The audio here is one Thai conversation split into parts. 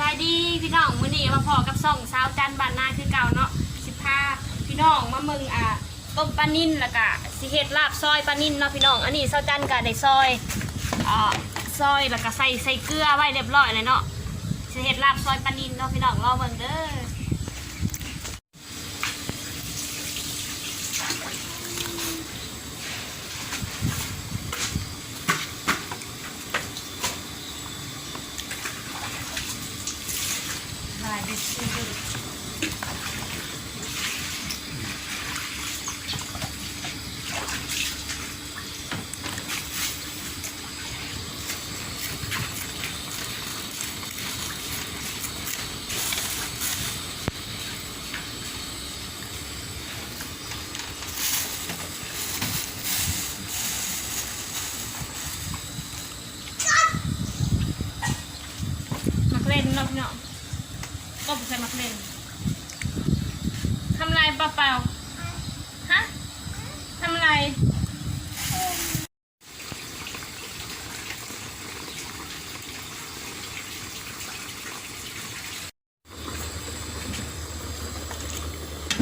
บายดีพี่น้องมื้อนี้มาพอกับส่องสาวจันบ้านนาคือเก่าเนาะสิบห้าพี่น้องมามึงอะต้มปลานิ่นแล้วก็สิเฮ็ดลาบซอยปลานิ่นเนาะพี่น้องอันนี้สาวจันก็ได้ซอยอ่าซอยแล้วก็ใส่ใส่เกลือไว้เรียบร้อยเลยเนาะสิเฮ็ดลาบซอยปลานิ่นเนาะพี่น้องรอเบิ่งเด้อได้ได้ซื้อมักเล่นเนาะพี่น้องก็ใส่มักเล่นทำลาเปล่าฮะทำลาย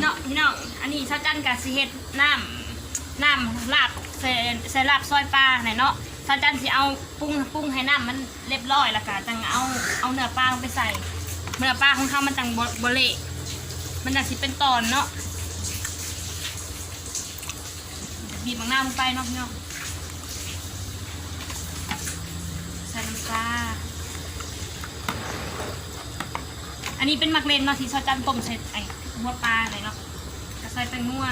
เนาะพี่น้องอันนี้ชาจันกับสิเฮ็ดน้ำน้ำลาบใส่ใส่ลาบซอยปลาไหนเนาะชาจันสิเอาปรุงปรุงให้น้ำมันเรียบร้อยแล้วก็จังเอาเอาเนื้อปลาลงไปใส่เนื้อปลาของเขามันจังบบเละมันจังสิเป็นตอนเนาะ บีบมังนาลงไปเนาะพี่น้องใส่น้ำปลาอันนี้เป็นมักเลนเนาะที่ชาวจันต้มใส่ไอ้หัวปลาเลยเนาะกระใส่แป้งนัว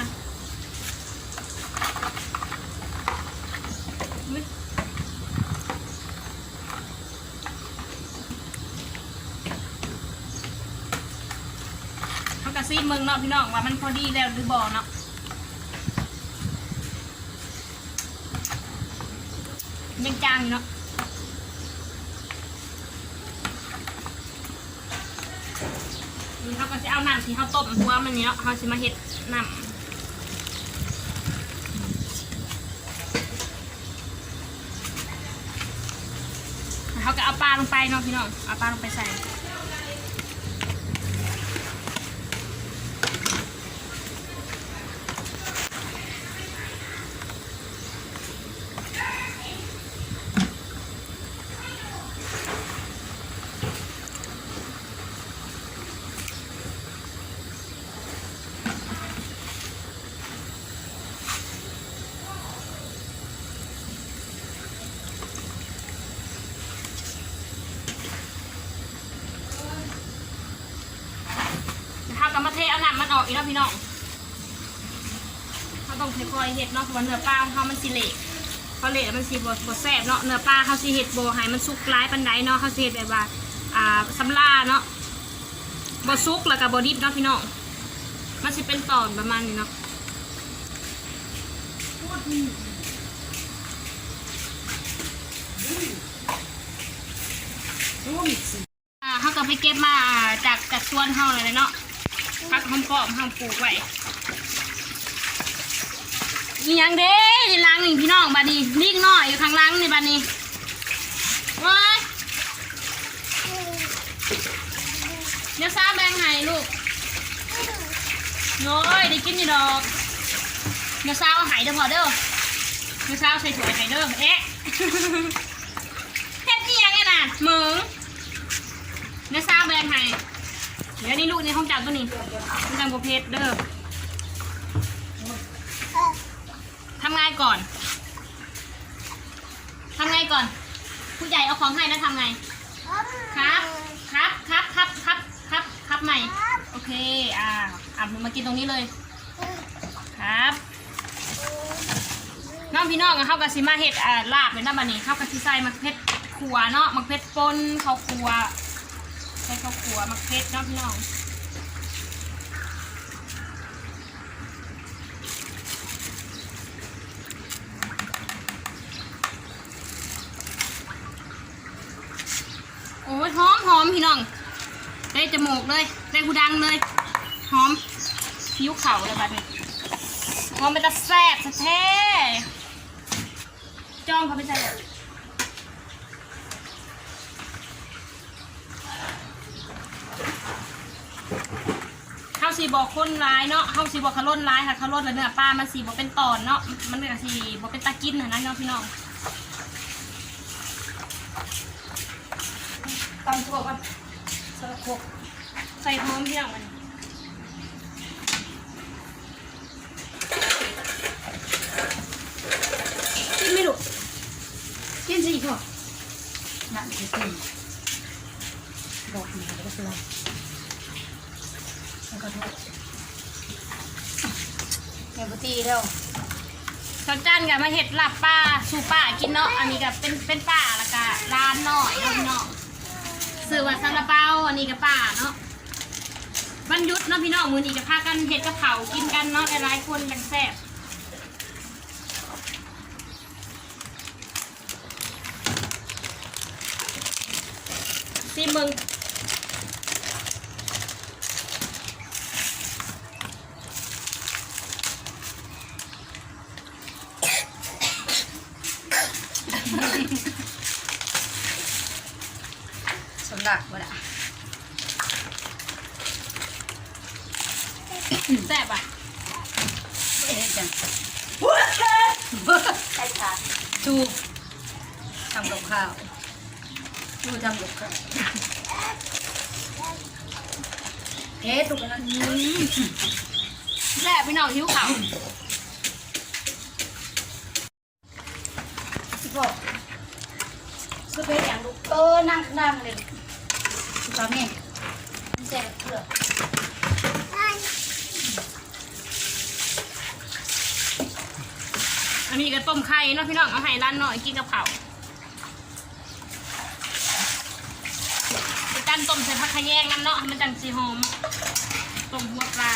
เขากระซีเมืองเนาะพี่น้องว่ามันพอดีแล้วหรือบ่เนาะ ยังจางเนาะนี่เขาก็จะเอาน้ำที่เขาต้มหัวมันเนี้ยเขาจะมาเห็ดน้ำเขาก็เอาปลาลงไปเนาะพี่น้อง เอาปลาลงไปใส่ เขาก็มาเทเอาน้ำมันออกอีกเนาะพี่น้องเขาต้องค่อยๆเห็ดเนาะเพราะว่าเนื้อปลาของเขามันสิเละเขาเละมันสิบดบดแซ่บเนาะเนื้อปลาเขาสิเห็ดโบให้มันสุกร้ายปันไดเนาะเขาสิเห็ดแบบว่าอ่าสำลาเนาะบสุกแล้วก็บบดดิบเนาะพี่น้องมันสิเป็นตอนประมาณนี้เนาะอ่าเขาก็ไปเก็บมาจากจากสวนเขาเลยเนาะ พักหอมปอมเขาปลูกไว้มีหยังเด้ในรังนี่พี่น้องบาดนี้ลิงน้อยอยู่ข้างหลังนี่บาดนี้ว้ายเดี๋ยวซาแบ่งให้ลูกโน้ยได้กินอยู่ดอกเดี๋ยวซาเอาไห้เด้อพอเด้อเดี๋ยวซาเอาใส่ถ้วยไห้เด้อเอ๊ะเฮ็ดนี่ยังไงน่ะเหมึง เนื้อซาแบรนด์ไทยเดี๋ยว นี่ลูกในห้องจับตัวนี้มันจังโบเพชรเด้อทำไงก่อนทำไงก่อน ผู้ใหญ่เอาของให้แล้วทำไง ครับ ครับ ครับ ครับ ครับ ครับ ครับใหม่ โอเค อ่าอะมากินตรงนี้เลย ครับ น้องพี่น้องเข้ากับซิมาเห็ดอ่าลาบเป็นน้ำมันนี่เข้ากับซิไซมักเพชรขัวเนาะมักเพชรปนข้าวขัวใส่ข้าวขัวมักเพชรเนาะพี่น้อง โอ้ยหอมหอมพี่น้องได้จมูกเลยได้หูดังเลย หอมผิวเข่าเลยบัดนี้หอมเป็นตะแซ่บแท้จ้องเขาไปใส่ข้าวสีบอกคนร้ายเนาะข้าวสีบอกขล้นร้ายค่ะขล้นแล้วเนื้อปลามันสีบอกเป็นตอนเนาะมันเป็นสีบอกเป็นตะกินนะนะเนะพี่น้อง ตำถั่วก่อนใส่โคกใส่หอมพี่น้องมันกินไม่ดุกินสิพ่อนั่นคือกินบอกมาแล้วก็เปลือยแล้วก็ทุกเดี๋ยวปตีแล้วข้าวจันกับมาเห็ดหลับป้าสู่ป้ากินเนาะ อันนี้ก็เป็นเป็นป้าแล้วก็ร้านหน่อยเนาะพี่น้อง ซื้อว่าซาลาเปาอันนี้กับป้าเนาะวันหยุดเนาะพี่น้องมือนี้ก็พากันเห็ดกะเพรากินกันเนาะหลายๆคนกันแซ่บซีมึง สำหรับบ่ละแซ่บอะเอ๊ะจังใช่ค่ะจูทำกับข้าวจูทำกับข้าวเอ๊ะตุกนั้นแซ่บพี่น้องหิวข้าวสิบอกคือเป็นอย่างลูกเออนั่งนั่งเลย ตอนนี้แซ่บเกลืออันนี้ก็ต้มไข่เนาะพี่น้องเอาให้ร้านหน่อยกินกับเผาวไปจันต้มใส่ผักขะแยงน้ำเนาะมันจังสีหอมต้มหัวปลา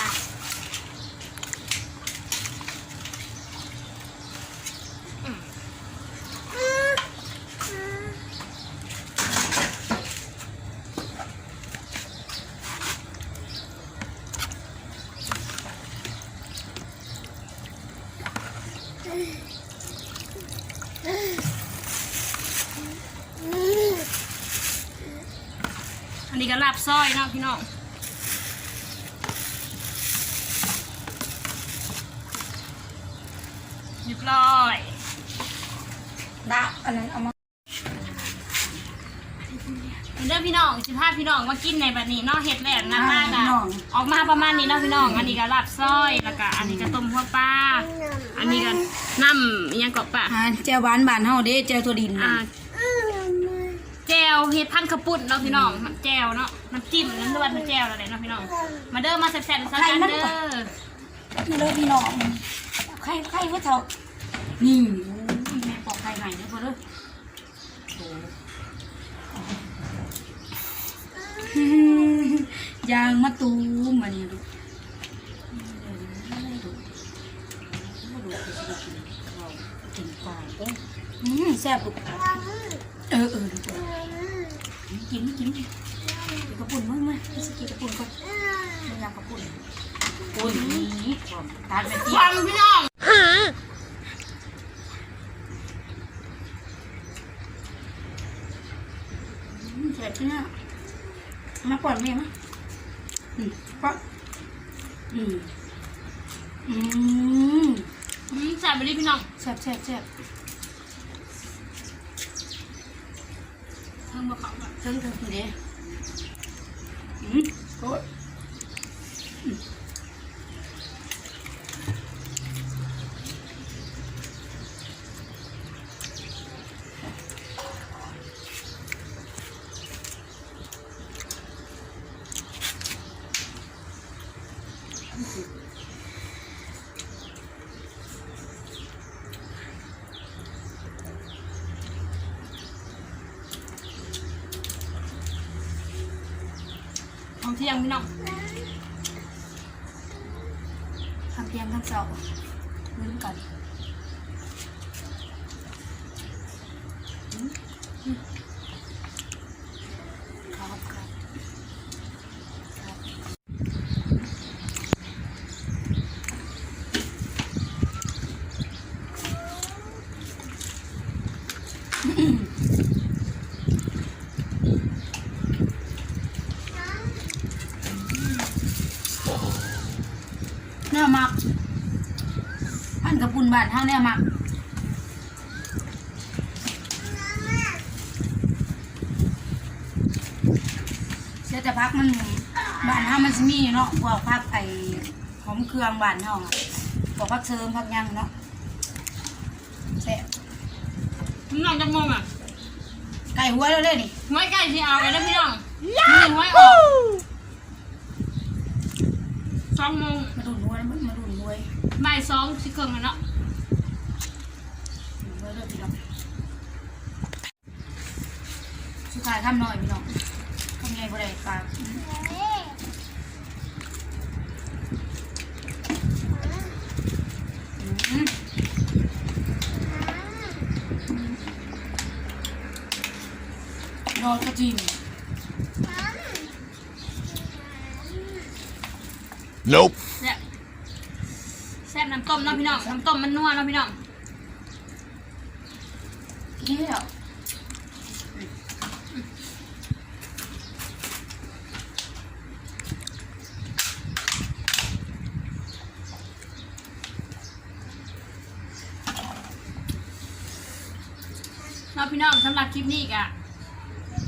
ก็ลาบซอยเนาะพี่น้องเรียบร้อยดะอันนั้นเอามาเด้อพี่น้องสิพาพี่น้องมากินในแบบนี้เนาะเห็ดแหลมนะมากอะออกมาประมาณนี้เนาะพี่น้อง อันนี้ก็ลาบซอยแล้วก็อันนี้ก็ต้มหัวปลาอันนี้ก็น้ำอิหยังกอกปะอ่าแจวหวานบานเฮาเด้แจวตัวดินอ่าน่ะ แจวเห็ดพันกระปุ่นเนาะพี่น้องน้ำแจวเนาะน้ำจิ้มน้ำนวดน้ำแจวอะไรเนาะพี่น้องมาเด้อมาแซ่บๆซะกันเด้อนี่เลยพี่น้องไข่ไข่ว่าเท่านี่แม่ปอกไข่ใหม่เด้อพอเด้อโอ้ยางมะตูมมานี่ลูกกิน ปลาเด้ออืมแซ่บลูกเออเออลูกกินกินกินกระปุ่นมั้งมั้ยสกินกระปุ่นก่อนมันยำกระปุ่นปุ่นนี้ทานไปเที่ยฟัวงพี่น้องอืมเสร็จเนี่ยมาก่อนแม่มาอืมก่อนอืมอืม อืมแซ่บไปดิพี่น้องแซ่บแซ่บแซ่บเพิ่มมาเขาก่อนเทิงเทิงเด้อืมโอ้ยอื มของเที่ยงพี่น้องทำเพียงทำเสาลืมกันอืมอืมครับครับครับ บ้านเฮาเนี่ยมักเสียแต่พักมันบ้านเฮามันสิมีเนาะพวกพักไอ้หอมเครื่องบ้านเฮาอะพวกพักเสริมพักหยังเนาะแซ่บพี่น้องจะมองอะไก่หัวแล้วเลยนี่ห้วยไก่ที่เอาไปแล้วพี่น้องนี่ห้วยออกสองโมงมาดูดหัวมามาดูดหัว บ่ายสองสิเกิงแล้วเนาะสุดท้ายทำหน่อยพี่น้องทำไงบ่ได้ปลาอืมนอนกระจิม Nope. แซ่บแซ่บน้ำต้มเนาะพี่น้องน้ำต้มมันนัวเนาะพี่น้องเที่ยวเนาะพี่น้องสำหรับคลิปนี้กะ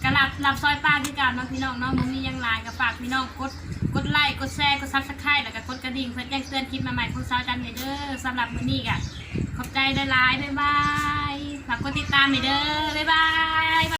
กระลับรับซอยป้าคือกันเนาะพี่น้องเนาะมึงมีหยังไลน์ก็ฝากพี่น้องกดกดไลค์กดแชร์กดซับสไครต์แล้วก็กดกระดิ่งเพื่อแจ้งเตือนคลิปใหม่ๆของสาวจันเด้อสำหรับมื้อนี้กะขอบใจหลายบ๊ายบายฝากกดติดตามเด้อบ๊ายบาย